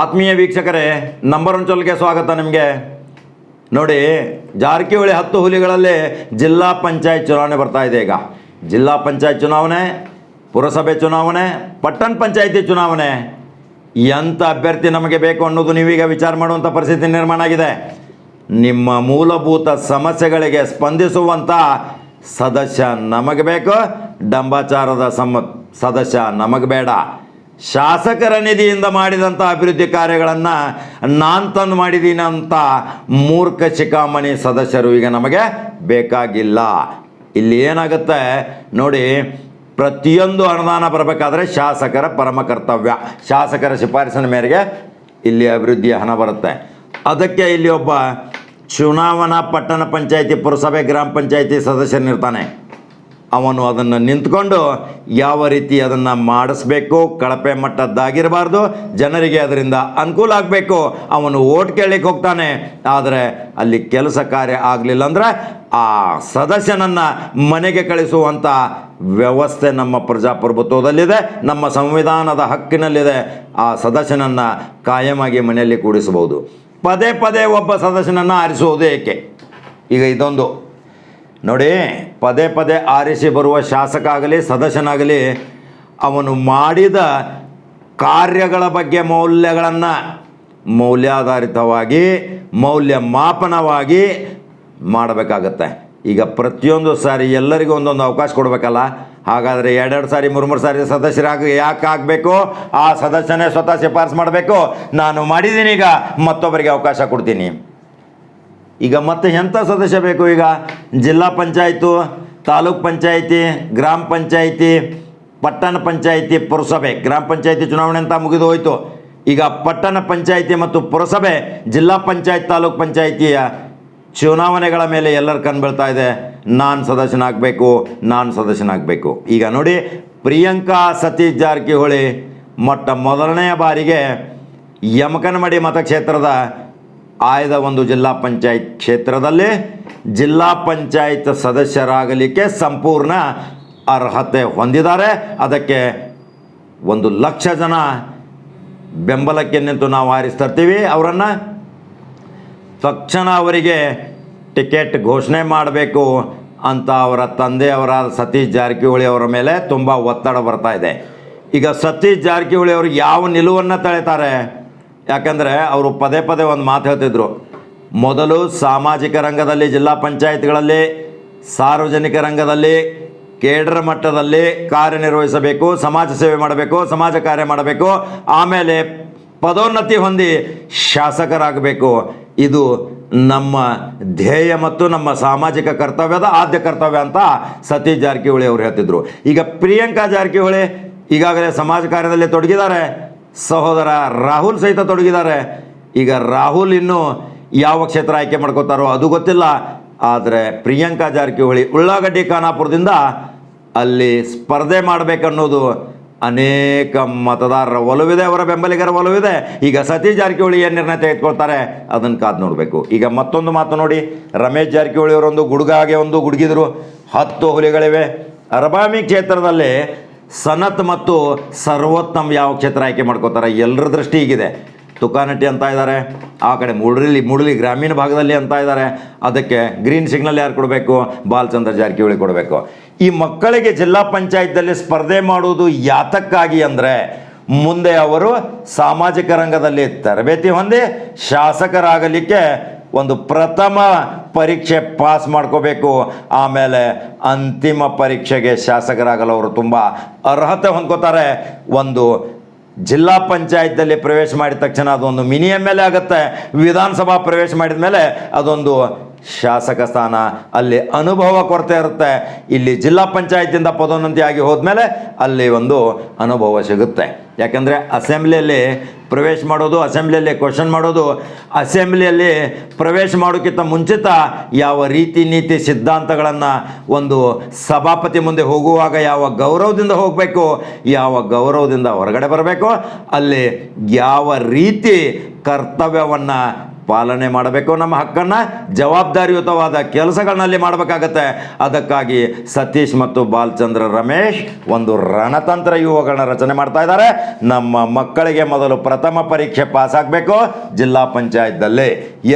ಆತ್ಮೀಯ ವೀಕ್ಷಕರೇ, number one ಚೊಲ್ಗೆ ಸ್ವಾಗತ ನಿಮಗೆ. ನೋಡಿ, ಜಾರಕಿಹೊಳಿ ಹತ್ತು ಹುಲಿಗಳಲ್ಲಿ ಜಿಲ್ಲಾ ಪಂಚಾಯತ್ ಚುನಾವಣೆ ಬರ್ತಾ ಇದೆ ಈಗ. ಜಿಲ್ಲಾ ಪಂಚಾಯತ್ ಚುನಾವಣೆ, ಪುರಸಭೆ ಚುನಾವಣೆ, ಪಟ್ಟಣ ಪಂಚಾಯತಿ ಚುನಾವಣೆ. ಎಂಥ ಅಭ್ಯರ್ಥಿ ನಮಗೆ ಬೇಕು ಅನ್ನೋದು ನೀವೀಗ ವಿಚಾರ ಮಾಡುವಂಥ ಪರಿಸ್ಥಿತಿ ನಿರ್ಮಾಣ ಆಗಿದೆ. ನಿಮ್ಮ ಮೂಲಭೂತ ಸಮಸ್ಯೆಗಳಿಗೆ ಸ್ಪಂದಿಸುವಂಥ ಸದಸ್ಯ ನಮಗೆ ಬೇಕು, ಡಂಬಾಚಾರದ ಸಮ, ಸದಸ್ಯ ನಮಗೆ ಬೇಡ. ಶಾಸಕರ ನಿಧಿಯಿಂದ ಮಾಡಿದಂಥ ಅಭಿವೃದ್ಧಿ ಕಾರ್ಯಗಳನ್ನು ನಾನು ತಂದು ಮಾಡಿದ್ದೀನಿ ಅಂತ ಮೂರ್ಖ ಶಿಖಾಮಣಿ ಸದಸ್ಯರು ಈಗ ನಮಗೆ ಬೇಕಾಗಿಲ್ಲ. ಇಲ್ಲಿ ಏನಾಗುತ್ತೆ? ನೋಡಿ, ಪ್ರತಿಯೊಂದು ಅನುದಾನ ಬರಬೇಕಾದ್ರೆ ಶಾಸಕರ ಪರಮ ಕರ್ತವ್ಯ. ಶಾಸಕರ ಶಿಫಾರಸಿನ ಮೇರೆಗೆ ಇಲ್ಲಿ ಅಭಿವೃದ್ಧಿಯ ಹಣ ಬರುತ್ತೆ. ಅದಕ್ಕೆ ಇಲ್ಲಿ ಒಬ್ಬ ಚುನಾವಣಾ ಪಟ್ಟಣ ಪಂಚಾಯಿತಿ, ಪುರಸಭೆ, ಗ್ರಾಮ ಪಂಚಾಯಿತಿ ಸದಸ್ಯನಿರ್ತಾನೆ. ಅವನು ಅದನ್ನು ನಿಂತ್ಕೊಂಡು ಯಾವ ರೀತಿ ಅದನ್ನು ಮಾಡಿಸ್ಬೇಕು, ಕಳಪೆ ಮಟ್ಟದ್ದಾಗಿರಬಾರ್ದು, ಜನರಿಗೆ ಅದರಿಂದ ಅನುಕೂಲ ಆಗಬೇಕು, ಅವನು ಓಟ್ ಕೇಳಲಿಕ್ಕೆ ಹೋಗ್ತಾನೆ. ಆದರೆ ಅಲ್ಲಿ ಕೆಲಸ ಕಾರ್ಯ ಆಗಲಿಲ್ಲ ಅಂದರೆ ಆ ಸದಸ್ಯನನ್ನು ಮನೆಗೆ ಕಳಿಸುವಂಥ ವ್ಯವಸ್ಥೆ ನಮ್ಮ ಪ್ರಜಾಪ್ರಭುತ್ವದಲ್ಲಿದೆ, ನಮ್ಮ ಸಂವಿಧಾನದ ಹಕ್ಕಿನಲ್ಲಿದೆ. ಆ ಸದಸ್ಯನನ್ನು ಕಾಯಮಾಗಿ ಮನೆಯಲ್ಲಿ ಕೂಡಿಸಬಹುದು. ಪದೇ ಪದೇ ಒಬ್ಬ ಸದಸ್ಯನನ್ನು ಆರಿಸುವುದು ಏಕೆ? ಈಗ ಇದೊಂದು ನೋಡಿ, ಪದೇ ಪದೇ ಆರಿಸಿ ಬರುವ ಶಾಸಕ ಆಗಲಿ ಸದಸ್ಯನಾಗಲಿ, ಅವನು ಮಾಡಿದ ಕಾರ್ಯಗಳ ಬಗ್ಗೆ ಮೌಲ್ಯಗಳನ್ನು ಮೌಲ್ಯಾಧಾರಿತವಾಗಿ, ಮೌಲ್ಯಮಾಪನವಾಗಿ ಮಾಡಬೇಕಾಗತ್ತೆ. ಈಗ ಪ್ರತಿಯೊಂದು ಸಾರಿ ಎಲ್ಲರಿಗೂ ಒಂದೊಂದು ಅವಕಾಶ ಕೊಡಬೇಕಲ್ಲ? ಹಾಗಾದರೆ ಎರಡೆರಡು ಸಾರಿ ಮೂರು ಮೂರು ಸಾರಿ ಸದಸ್ಯರಾಗಿ ಯಾಕೆ ಆಗಬೇಕು? ಆ ಸದಸ್ಯನೇ ಸ್ವತಃ ಶಿಫಾರಸು ಮಾಡಬೇಕು. ನಾನು ಮಾಡಿದ್ದೀನಿ ಈಗ ಮತ್ತೊಬ್ಬರಿಗೆ ಅವಕಾಶ ಕೊಡ್ತೀನಿ. ಈಗ ಮತ್ತೆ ಎಂಥ ಸದಸ್ಯ ಬೇಕು ಈಗ? ಜಿಲ್ಲಾ ಪಂಚಾಯತು ತಾಲೂಕ್ ಪಂಚಾಯಿತಿ, ಗ್ರಾಮ ಪಂಚಾಯಿತಿ, ಪಟ್ಟಣ ಪಂಚಾಯಿತಿ, ಪುರಸಭೆ. ಗ್ರಾಮ ಪಂಚಾಯಿತಿ ಚುನಾವಣೆ ಅಂತ ಮುಗಿದು ಹೋಯಿತು. ಈಗ ಪಟ್ಟಣ ಪಂಚಾಯಿತಿ ಮತ್ತು ಪುರಸಭೆ, ಜಿಲ್ಲಾ ಪಂಚಾಯತ್, ತಾಲೂಕ್ ಪಂಚಾಯಿತಿಯ ಚುನಾವಣೆಗಳ ಮೇಲೆ ಎಲ್ಲರ ಕಣ್ಣು ಬೀಳ್ತಾ ಇದೆ. ನಾನು ಸದಸ್ಯನಾಗಬೇಕು ನಾನು ಸದಸ್ಯನಾಗಬೇಕು. ಈಗ ನೋಡಿ, ಪ್ರಿಯಾಂಕಾ ಸತೀಶ್ ಜಾರಕಿಹೊಳಿ ಮೊಟ್ಟ ಮೊದಲನೆಯ ಬಾರಿಗೆ ಯಮಕನಮಡಿ ಮತಕ್ಷೇತ್ರದ ಆಯ್ದ ಒಂದು ಜಿಲ್ಲಾ ಪಂಚಾಯತ್ ಕ್ಷೇತ್ರದಲ್ಲಿ ಜಿಲ್ಲಾ ಪಂಚಾಯತ್ ಸದಸ್ಯರಾಗಲಿಕ್ಕೆ ಸಂಪೂರ್ಣ ಅರ್ಹತೆ ಹೊಂದಿದ್ದಾರೆ. ಅದಕ್ಕೆ ಒಂದು ಲಕ್ಷ ಜನ ಬೆಂಬಲಕ್ಕೆ ನಿಂತು ನಾವು ಆರಿಸ್ತರ್ತೀವಿ ಅವರನ್ನು ತಕ್ಷಣ ಅವರಿಗೆ ಟಿಕೆಟ್ ಘೋಷಣೆ ಮಾಡಬೇಕು ಅಂತ ಅವರ ತಂದೆಯವರಾದ ಸತೀಶ್ ಜಾರಕಿಹೊಳಿ ಅವರ ಮೇಲೆ ತುಂಬ ಒತ್ತಡ ಬರ್ತಾ ಇದೆ. ಈಗ ಸತೀಶ್ ಜಾರಕಿಹೊಳಿ ಅವರು ಯಾವ ನಿಲುವನ್ನು ತಳಿತಾರೆ? ಯಾಕಂದರೆ ಅವರು ಪದೇ ಪದೇ ಒಂದು ಮಾತು ಹೇಳ್ತಿದ್ರು. ಮೊದಲು ಸಾಮಾಜಿಕ ರಂಗದಲ್ಲಿ, ಜಿಲ್ಲಾ ಪಂಚಾಯತ್ಗಳಲ್ಲಿ, ಸಾರ್ವಜನಿಕ ರಂಗದಲ್ಲಿ, ಕೇಡರ ಮಟ್ಟದಲ್ಲಿ ಕಾರ್ಯನಿರ್ವಹಿಸಬೇಕು, ಸಮಾಜ ಸೇವೆ ಮಾಡಬೇಕು, ಸಮಾಜ ಕಾರ್ಯ ಮಾಡಬೇಕು. ಆಮೇಲೆ ಪದೋನ್ನತಿ ಹೊಂದಿ ಶಾಸಕರಾಗಬೇಕು. ಇದು ನಮ್ಮ ಧ್ಯೇಯ ಮತ್ತು ನಮ್ಮ ಸಾಮಾಜಿಕ ಕರ್ತವ್ಯದ ಆದ್ಯ ಕರ್ತವ್ಯ ಅಂತ ಸತೀಶ್ ಜಾರಕಿಹೊಳಿ ಅವರು ಹೇಳ್ತಿದ್ರು. ಈಗ ಪ್ರಿಯಾಂಕಾ ಜಾರಕಿಹೊಳಿ ಈಗಾಗಲೇ ಸಮಾಜ ಕಾರ್ಯದಲ್ಲಿ ತೊಡಗಿದ್ದಾರೆ. ಸಹೋದರ ರಾಹುಲ್ ಸಹಿತ ತೊಡಗಿದ್ದಾರೆ. ಈಗ ರಾಹುಲ್ ಇನ್ನು ಯಾವ ಕ್ಷೇತ್ರ ಆಯ್ಕೆ ಮಾಡ್ಕೋತಾರೋ ಅದು ಗೊತ್ತಿಲ್ಲ. ಆದರೆ ಪ್ರಿಯಾಂಕಾ ಜಾರಕಿಹೊಳಿ ಉಳ್ಳಾಗಡ್ಡಿ ಖಾನಾಪುರದಿಂದ ಅಲ್ಲಿ ಸ್ಪರ್ಧೆ ಮಾಡಬೇಕನ್ನೋದು ಅನೇಕ ಮತದಾರರ ಒಲವಿದೆ, ಅವರ ಬೆಂಬಲಿಗರ ಒಲವಿದೆ. ಈಗ ಸತೀಶ್ ಜಾರಕಿಹೊಳಿ ಏನು ನಿರ್ಣಯ ತೆಗೆದುಕೊಳ್ತಾರೆ ಅದನ್ನು ಕಾದು ನೋಡಬೇಕು. ಈಗ ಮತ್ತೊಂದು ಮಾತು ನೋಡಿ. ರಮೇಶ್ ಜಾರಕಿಹೊಳಿ ಅವರೊಂದು ಗುಡುಗಾಗೆ ಒಂದು ಗುಡುಗಿದ್ರು. ಹತ್ತು ಹುಲಿಗಳಿವೆ. ಅರಬಾಮಿ ಕ್ಷೇತ್ರದಲ್ಲಿ ಸನತ್ ಮತ್ತು ಸರ್ವೋತ್ತಮ್ ಯಾವ ಕ್ಷೇತ್ರ ಆಯ್ಕೆ ಮಾಡ್ಕೋತಾರೆ? ಎಲ್ಲರ ದೃಷ್ಟಿ ಹೀಗಿದೆ. ತುಕಾನಟ್ಟಿ ಅಂತ ಇದ್ದಾರೆ ಆ ಕಡೆ ಮೂಡಲಿ ಮೂಡಲಿ ಗ್ರಾಮೀಣ ಭಾಗದಲ್ಲಿ ಅಂತ ಇದ್ದಾರೆ ಅದಕ್ಕೆ ಗ್ರೀನ್ ಸಿಗ್ನಲ್ ಯಾರು ಕೊಡಬೇಕು? ಬಾಲಚಂದ್ರ ಜಾರಕಿಹೊಳಿ ಕೊಡಬೇಕು. ಈ ಮಕ್ಕಳಿಗೆ ಜಿಲ್ಲಾ ಪಂಚಾಯತ್ದಲ್ಲಿ ಸ್ಪರ್ಧೆ ಮಾಡುವುದು ಯಾತಕ್ಕಾಗಿ ಅಂದರೆ, ಮುಂದೆ ಅವರು ಸಾಮಾಜಿಕ ರಂಗದಲ್ಲಿ ತರಬೇತಿ ಹೊಂದಿ ಶಾಸಕರಾಗಲಿಕ್ಕೆ ಒಂದು ಪ್ರಥಮ ಪರೀಕ್ಷೆ ಪಾಸ್ ಮಾಡ್ಕೋಬೇಕು. ಆಮೇಲೆ ಅಂತಿಮ ಪರೀಕ್ಷೆಗೆ ಶಾಸಕರಾಗಲು ಅವರು ತುಂಬ ಅರ್ಹತೆ ಹೊಂದ್ಕೋತಾರೆ. ಒಂದು ಜಿಲ್ಲಾ ಪಂಚಾಯತ್ನಲ್ಲಿ ಪ್ರವೇಶ ಮಾಡಿದ ತಕ್ಷಣ ಅದೊಂದು ಮಿನಿ ಎಂ ಎಲ್ ಎ ಆಗುತ್ತೆ. ವಿಧಾನಸಭಾ ಪ್ರವೇಶ ಮಾಡಿದ ಮೇಲೆ ಅದೊಂದು ಶಾಸಕ ಸ್ಥಾನ ಅಲ್ಲಿ ಅನುಭವ ಕೊರತೆ ಇರುತ್ತೆ. ಇಲ್ಲಿ ಜಿಲ್ಲಾ ಪಂಚಾಯತಿಂದ ಪದೋನ್ನತಿಯಾಗಿ ಹೋದ್ಮೇಲೆ ಅಲ್ಲಿ ಒಂದು ಅನುಭವ ಸಿಗುತ್ತೆ. ಯಾಕಂದರೆ ಅಸೆಂಬ್ಲಿಯಲ್ಲಿ ಪ್ರವೇಶ ಮಾಡೋದು, ಅಸೆಂಬ್ಲಿಯಲ್ಲಿ ಕ್ವಶನ್ ಮಾಡೋದು, ಅಸೆಂಬ್ಲಿಯಲ್ಲಿ ಪ್ರವೇಶ ಮಾಡೋಕ್ಕಿಂತ ಮುಂಚಿತ ಯಾವ ರೀತಿ ನೀತಿ ಸಿದ್ಧಾಂತಗಳನ್ನು ಒಂದು ಸಭಾಪತಿ ಮುಂದೆ ಹೋಗುವಾಗ ಯಾವ ಗೌರವದಿಂದ ಹೋಗಬೇಕು, ಯಾವ ಗೌರವದಿಂದ ಹೊರಗಡೆ ಬರಬೇಕು, ಅಲ್ಲಿ ಯಾವ ರೀತಿ ಕರ್ತವ್ಯವನ್ನು ಪಾಲನೆ ಮಾಡಬೇಕು. ನಮ್ಮ ಹಕ್ಕನ್ನು ಜವಾಬ್ದಾರಿಯುತವಾದ ಕೆಲಸಗಳನ್ನಲ್ಲಿ ಮಾಡಬೇಕಾಗತ್ತೆ. ಅದಕ್ಕಾಗಿ ಸತೀಶ್ ಮತ್ತು ಬಾಲಚಂದ್ರ ರಮೇಶ್ ಒಂದು ರಣತಂತ್ರ ಯುವಗಳನ್ನ ರಚನೆ ಮಾಡ್ತಾ ಇದ್ದಾರೆ. ನಮ್ಮ ಮಕ್ಕಳಿಗೆ ಮೊದಲು ಪ್ರಥಮ ಪರೀಕ್ಷೆ ಪಾಸ್ ಆಗಬೇಕು ಜಿಲ್ಲಾ ಪಂಚಾಯತ್ನಲ್ಲಿ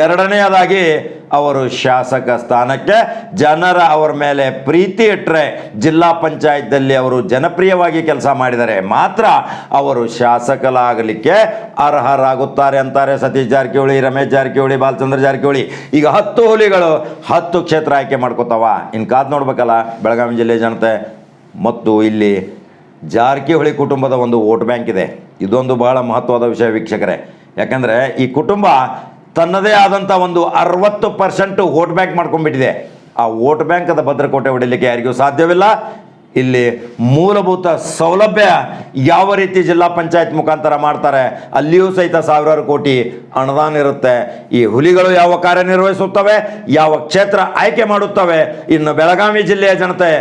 ಎರಡನೆಯದಾಗಿ ಅವರು ಶಾಸಕ ಸ್ಥಾನಕ್ಕೆ ಜನರ ಅವರ ಮೇಲೆ ಪ್ರೀತಿ ಇಟ್ಟರೆ ಜಿಲ್ಲಾ ಪಂಚಾಯತ್ನಲ್ಲಿ ಅವರು ಜನಪ್ರಿಯವಾಗಿ ಕೆಲಸ ಮಾಡಿದರೆ ಮಾತ್ರ ಅವರು ಶಾಸಕರಾಗಲಿಕ್ಕೆ ಅರ್ಹರಾಗುತ್ತಾರೆ ಅಂತಾರೆ ಸತೀಶ್ ಜಾರಕಿಹೊಳಿ, ರಮೇಶ್ ಜಾರಕಿಹೊಳಿ, ಬಾಲಚಂದ್ರ ಜಾರಕಿಹೊಳಿ. ಈಗ ಹತ್ತು ಹುಲಿಗಳು ಹತ್ತು ಕ್ಷೇತ್ರ ಆಯ್ಕೆ ಮಾಡ್ಕೋತಾವ. ಇನ್ನು ಕಾದು ನೋಡ್ಬೇಕಲ್ಲ, ಬೆಳಗಾವಿ ಜಿಲ್ಲೆ ಜನತೆ. ಮತ್ತು ಇಲ್ಲಿ ಜಾರಕಿಹೊಳಿ ಕುಟುಂಬದ ಒಂದು ವೋಟ್ ಬ್ಯಾಂಕ್ ಇದೆ. ಇದೊಂದು ಬಹಳ ಮಹತ್ವದ ವಿಷಯ ವೀಕ್ಷಕರೇ. ಯಾಕಂದರೆ ಈ ಕುಟುಂಬ ತನ್ನದೇ ಆದಂಥ ಒಂದು ಅರವತ್ತು ಪರ್ಸೆಂಟ್ ವೋಟ್ ಬ್ಯಾಂಕ್ ಮಾಡ್ಕೊಂಡ್ಬಿಟ್ಟಿದೆ. ಆ ವೋಟ್ ಬ್ಯಾಂಕದ ಭದ್ರಕೋಟೆ ಹೊಡಿಲಿಕ್ಕೆ ಯಾರಿಗೂ ಸಾಧ್ಯವಿಲ್ಲ. ಇಲ್ಲಿ ಮೂಲಭೂತ ಸೌಲಭ್ಯ ಯಾವ ರೀತಿ ಜಿಲ್ಲಾ ಪಂಚಾಯತ್ ಮುಖಾಂತರ ಮಾಡ್ತಾರೆ ಅಲ್ಲಿಯೂ ಸಹಿತ ಸಾವಿರಾರು ಕೋಟಿ ಅನುದಾನ ಇರುತ್ತೆ. ಈ ಹುಲಿಗಳು ಯಾವ ಕಾರ್ಯನಿರ್ವಹಿಸುತ್ತವೆ, ಯಾವ ಕ್ಷೇತ್ರ ಆಯ್ಕೆ ಮಾಡುತ್ತವೆ, ಇನ್ನು ಬೆಳಗಾವಿ ಜಿಲ್ಲೆಯ ಜನತೆ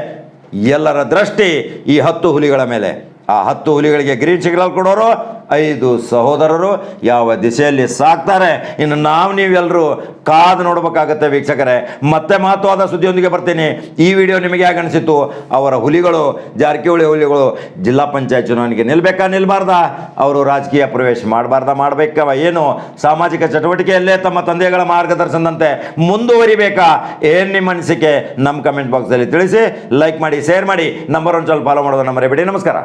ಎಲ್ಲರ ದೃಷ್ಟಿ ಈ ಹತ್ತು ಹುಲಿಗಳ ಮೇಲೆ. ಆ ಹತ್ತು ಹುಲಿಗಳಿಗೆ ಗ್ರೀನ್ ಸಿಗ್ನಲ್ ಕೊಡೋರು ಐದು ಸಹೋದರರು ಯಾವ ದಿಶೆಯಲ್ಲಿ ಸಾಕ್ತಾರೆ. ಇನ್ನು ನಾವು ನೀವೆಲ್ಲರೂ ಕಾದು ನೋಡಬೇಕಾಗತ್ತೆ ವೀಕ್ಷಕರೇ. ಮತ್ತೆ ಮಹತ್ವವಾದ ಸುದ್ದಿಯೊಂದಿಗೆ ಬರ್ತೀನಿ. ಈ ವಿಡಿಯೋ ನಿಮಗೆ ಹೇಗೆ ಅನಿಸಿತು? ಅವರ ಹುಲಿಗಳು, ಜಾರಕಿಹೊಳಿ ಹುಲಿಗಳು ಜಿಲ್ಲಾ ಪಂಚಾಯತ್ ಚುನಾವಣೆಗೆ ನಿಲ್ಬೇಕಾ, ನಿಲ್ಬಾರ್ದ? ಅವರು ರಾಜಕೀಯ ಪ್ರವೇಶ ಮಾಡಬಾರ್ದ, ಮಾಡಬೇಕವ ಏನು? ಸಾಮಾಜಿಕ ಚಟುವಟಿಕೆಯಲ್ಲೇ ತಮ್ಮ ತಂದೆಗಳ ಮಾರ್ಗದರ್ಶನದಂತೆ ಮುಂದುವರಿಬೇಕಾ? ಏನು ನಿಮ್ಮ ಅನಿಸಿಕೆ? ನಮ್ಮ ಕಮೆಂಟ್ ಬಾಕ್ಸಲ್ಲಿ ತಿಳಿಸಿ ಲೈಕ್ ಮಾಡಿ ಶೇರ್ ಮಾಡಿ. ನಂಬರ್ ಒಂದು ಸ್ವಲ್ಪ ಫಾಲೋ ಮಾಡೋದು ನಮ್ಮ ಬಿಡಿ ನಮಸ್ಕಾರ.